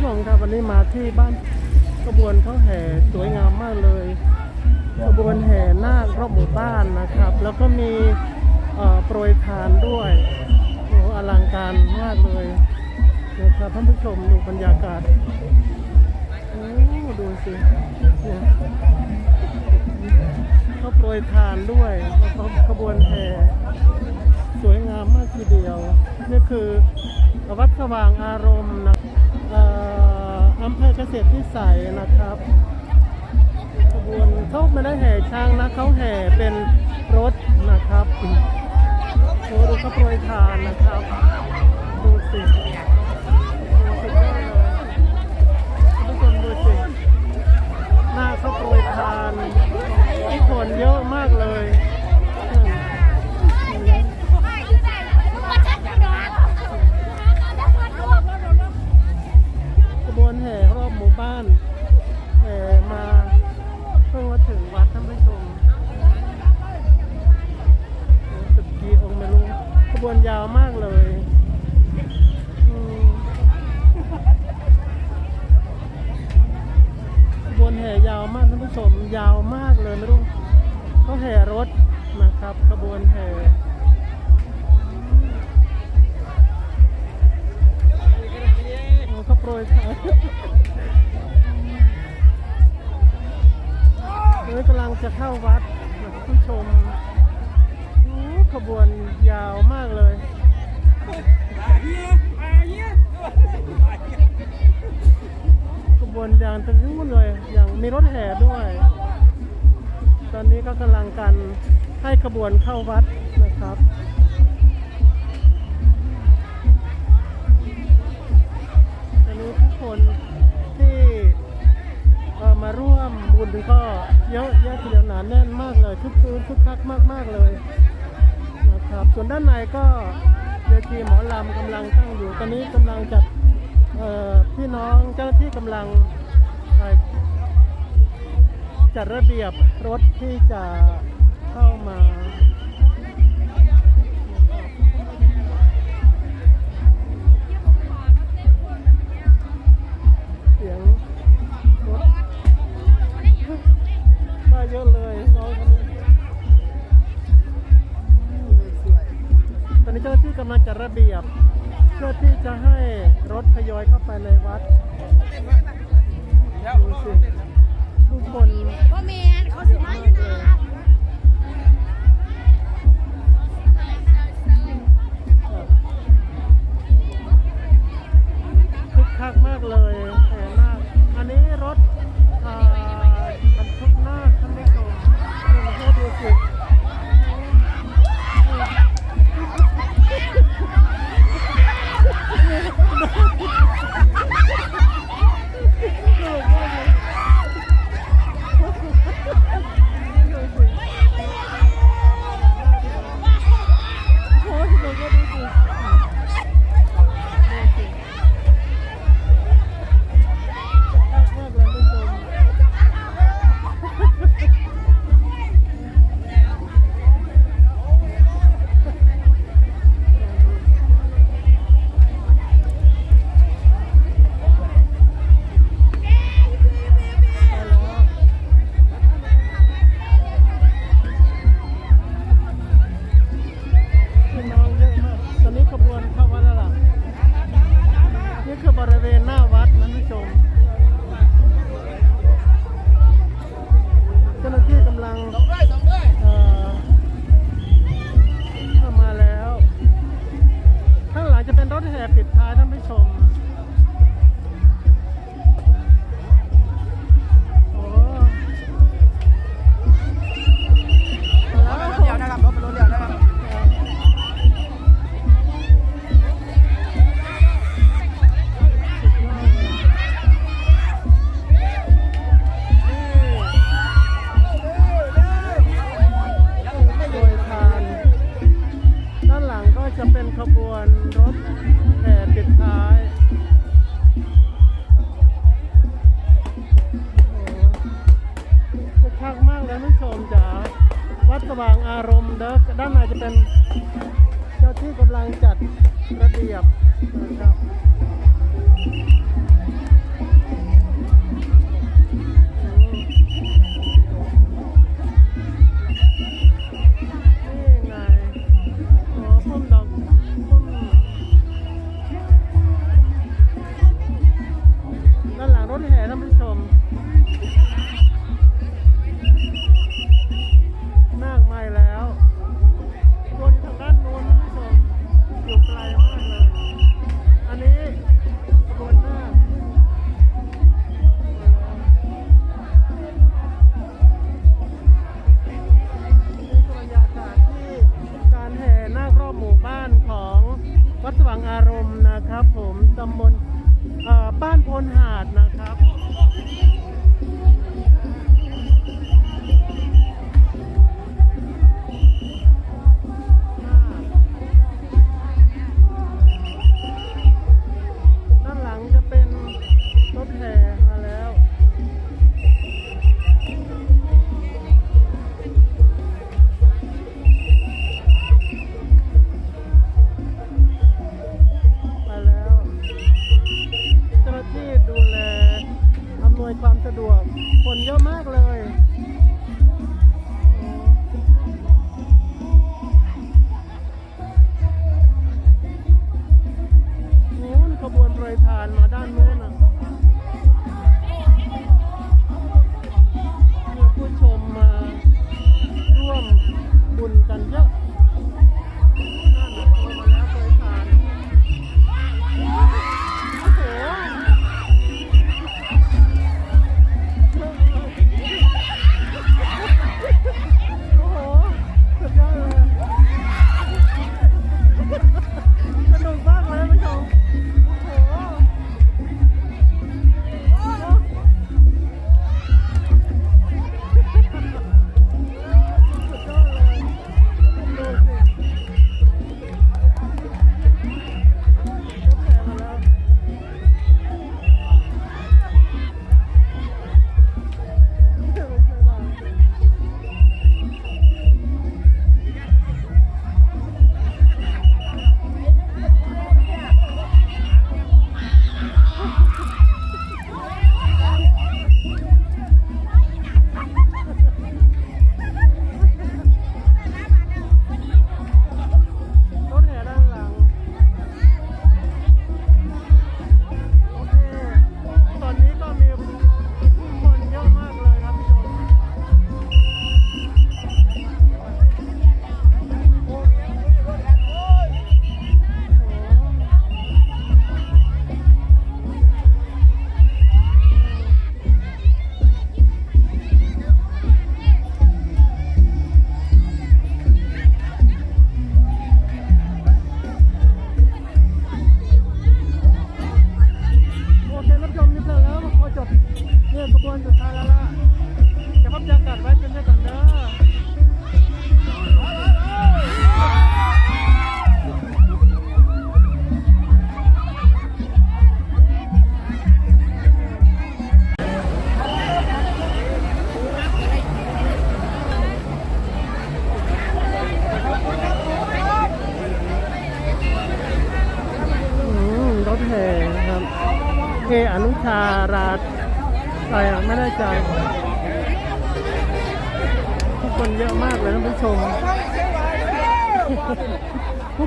ผู้ชมครับวันนี้มาที่บ้านขบวนเขาแห่สวยงามมากเลยขบวนแห่นาครอบหมู่บ้านนะครับ แล้วก็มีโปรยทานด้วยโอ้อลังการมากเลยนะครับท่านผู้ชมดูบรรยากาศโอ้ดูสิเนี่ยเขาโปรยทานด้วยแล้วก็ขบวนแห่สวยงามมากทีเดียวนี่คือวัดสว่างอารมณ์นะเอำเภอเกษตรพิสัยนะครับขบวนเขาไม่ได้แห่ช้างนะเขาแห่เป็นรถนะครับโอ้ดูเขาโปรยทานนะครับดูสิดูสิทุกคนดูสิหน้าเขาโปรยทานที่คนเยอะมากเลย นเฮ้ยกำลังจะเข้าวัดนะผู้ชมขบวนยาวมากเลยขบวนยางทั้งนู้นเลย อย่างมีรถแห่ด้วย ตอนนี้ก็กำลังกันให้ขบวนเข้าวัดนะครับ คนที่มาร่วมบุญก็เยอะแยะทีเดียวหนาแน่นมากเลยคึกคืนคึกคักมากมาก ๆเลยนะครับส่วนด้านในก็เวทีหมอลำกำลังตั้งอยู่ตอนนี้กำลังจัดพี่น้องเจ้าหน้าที่กำลังจัดระเบียบรถที่จะเข้ามา เยอะเลยน้องคนนี้อืมดูสิตอนนี้เจ้าหน้าที่กำลังจัดระเบียบ เพื่อที่จะให้รถทยอยเข้าไปในวัดดูสิทุกคน อารมณ์เด้อด้านในจะเป็นเจ้าที่กำลังจัดระเบียบนะครับ วัดสว่างอารมณ์นะครับ ผมตำบลบ้านพลหาดนะครับ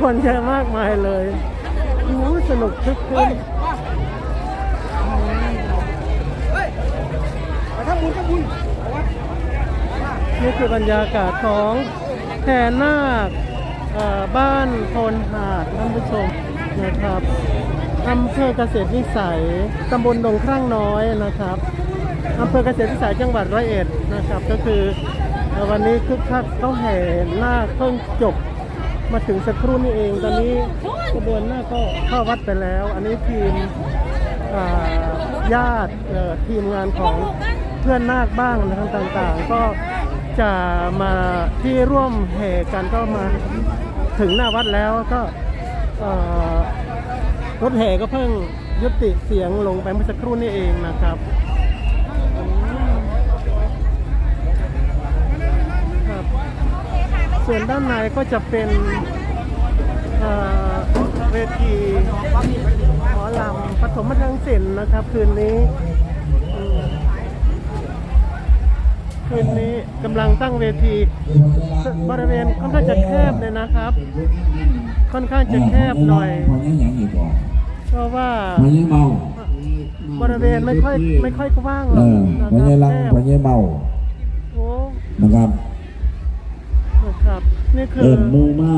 คนเยอะมากมายเลยโอ้สนุกคึกคนนี่คือบรรยากาศของแห่นาคบ้านโพนหาดท่านผู้ชมนะครับอำเภอเกษตรวิสัยตำบลดงครั่งน้อยนะครับอำเภอเกษตรวิสัยจังหวัดร้อยเอ็ดนะครับ ก็คือเอ่อวันนี้คึกคักเขาแห่นาคเพิ่งจบ มาถึงสักครู่นี้เอง ตอนนี้ขบวนหน้าก็เข้าวัดไปแล้ว อันนี้ทีมญาติทีมงานของเพื่อนนาคบ้างนะครับต่างๆ ก็จะมาที่ร่วมแห่กันก็มาถึงหน้าวัดแล้วก็รถแห่ก็เพิ่งยุติเสียงลงไปเมื่อสักครู่นี้เองนะครับ ส่วนด้านในก็จะเป็นเอ่อเวทีหมอลำปฐมบันเทิงศิลป์นะครับ คืนนี้อืมคืนนี้กำลังตั้งเวทีบริเวณค่อนข้างจะแคบเลยนะครับ ค่อนข้างจะแคบหน่อยพอยังยังอีกบ่เพราะว่ามันยังเมามาบริเวณไม่ค่อยไม่ค่อยกว้างหรเออกอนะพคญารับลังแคบพญาเมาโอ้นะครับ นะครับนี่คืเอิอนหมูมา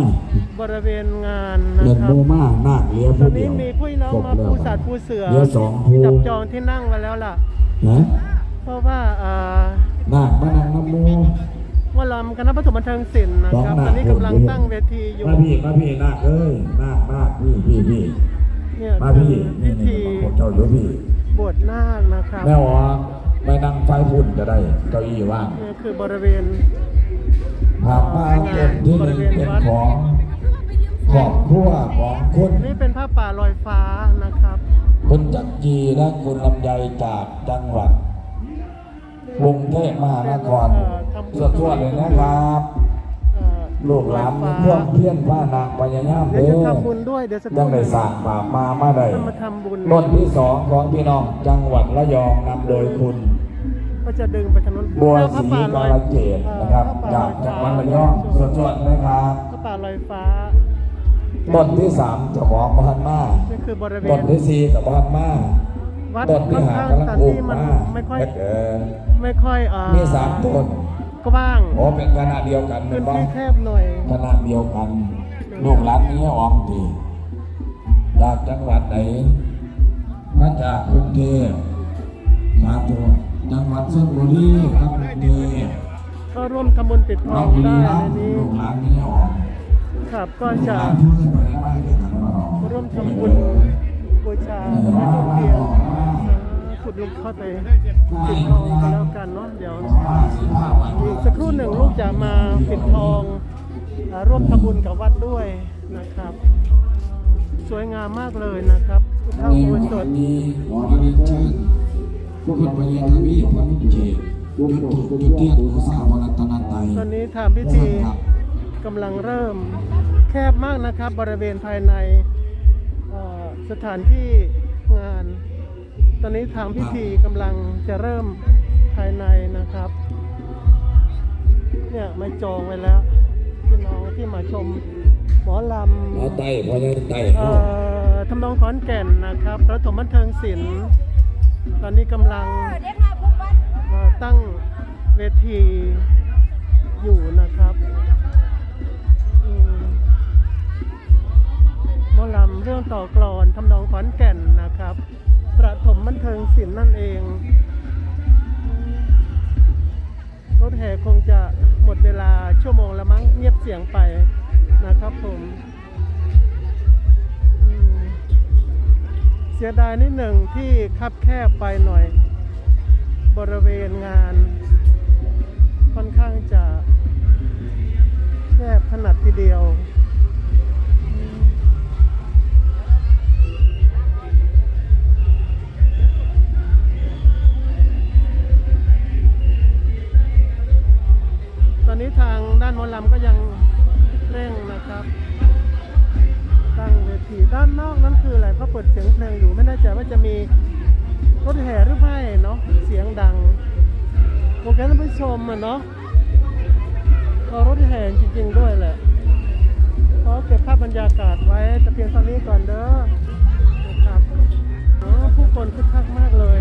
บริเวณงานนะเอินครัหบมูมานาคเลี้ยตอผู้นเดีนี้ยวมีผู้น้องมาปูสัตว์ปูเสือเลี้ยสองผู้จับจองที่นั่งไว้แล้วล่ะ นะเพราะว่าอ่านาคมานังน้ำหมูว่าลำคณะปฐมบันเทิงศิลป์นะครับสองหนักตอนนี้กำลังตั้งเวทีอยู่มาพี่มาพี่นาคเอ้ยนาคนาคพี่พี่พี่เนี่ยมาคือพี่พินี่ธีนี่ผมเจ้าอยู่พี่บวชนาคนะครับแม่ว่าไม่นั่งไฟพุ่นจะได้เก้าอี้ว่างเนี่ยคือบริเวณ ผ่านมาเต็มที่หนึ่งเป็นของครอบครัวของคุณนี่เป็นผ้าป่าลอยฟ้านะครับ คุณจักรีและคุณลำไยจากจังหวัดกรุงเทพมหานครสดทั่วเลยนะครับเอ่อลูกหลานลอยพวฟ้ากเพี้ยนผ้านาคพญายามเดี๋ยวเด้จะอทำบุญด้วยเดี๋ยวสักคยัรู่งหได้นึ่งสร้างบาปมามาได้จะมาทำบุญต้นที่สองของพี่น้องจังหวัดระยองนำโดยคุณ ก็จะดึงไปทางนู้นบัวแล้วศผ้ารีป่ากลอยาลเกตนะครับเอ่อจากผ้จังหป่วัดลระยองสดๆนะครับผ้าป่าลอยฟ้าต้นที่สามเจ้าของบ้านมานี่คือบริเวต้นณ ที่สี่กับบ้านมาวัดต้นค่ที่อนหาข้างกำลังสถานปลูกที่มันมาไม่ค่อยเออไม่ค่อยเอ่อมีสามต้นกว้างโอ้เป็นคณะเดียวกันพื้เป็นนบ้าที่แคบหน่อยคณะเดียวกัน ลูกหลานนี้ออมดีจากจังหวัดไหนมาจากกรุงเทพมาตัว จังหวัดชลบุรีครับกรุงเทพก็ร่วมทำบุญปิดทองได้ในนี้หลานนี้ออมครับก็จะเพื่อนไปได้านร่วมทำบุญบูชาพระทูปเทียนขุดลุกเข้าไปปิดทองก็แล้วกันเนาะเดี๋ยวอีกสักครู่หนึ่งลูกจะมาปิดทองร่วมทำบุญกับวัดด้วยนะครับ สวยงามมากเลยนะครับพุทธในบูวัชา นนี้ขออนุญาตคุณปัญญาทวีพระมิเจตยุทธยุทธเทียนอุตสาหวรัตนไตยตอนนี้ทำพิธีกำลังเริ่มแคบมากนะครับ บริเวณภายในเอ่อสถานที่งาน ตอนนี้ทางพิธีกำลังจะเริ่มภายในนะครับ เนี่ยมาจองไว้แล้วพี่น้องที่มาชมหมอลำเอาไตพอยังไตเอ่อทำนองขอนแก่นนะครับประถมบันเทิงศิลป์ ตอนนี้กำลังเด็กมาพบวัดเอ่อตั้งเวทีอยู่นะครับอืมหมอลำเรื่องต่อกลอนทำนองขอนแก่นนะครับ ประถมบันเทิงศิลป์นั่นเองอืมรถแห่คงจะหมดเวลาชั่วโมงละมั้งเงียบเสียงไปนะครับผม สียดายนิดหนึ่งที่คับแคบไปหน่อย บริเวณงาน ค่อนข้างจะแคบขนาดทีเดียวอืมตอนนี้ทางด้านมอลำก็ยังเร่งนะครับ ถีด้านนอกนั้นคืออะไรเขาเปิดเสียงเพลงอยู่ไม่แน่ใจว่าจะมีรถแห่หรือไม่เนาะเสียงดังโอเคท่านผู้ชมอะเนาะเอารถแห่จริง ๆ ด้วยแหละเขาเก็บภาพบรรยากาศไว้แต่เพียงเท่านี้ก่อนเด้อนะครับผู้คนคึกคักมากเลย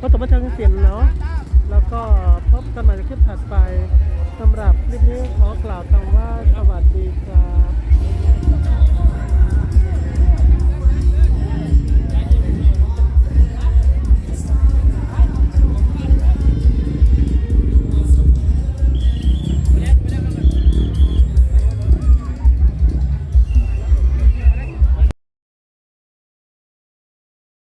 พระสมบันเทิงศิลป์เนาะแล้วก็พบกันใหม่ในคลิปถัดไปสำหรับคลิปนี้ขอกล่าวคำว่าสวัสดีครับ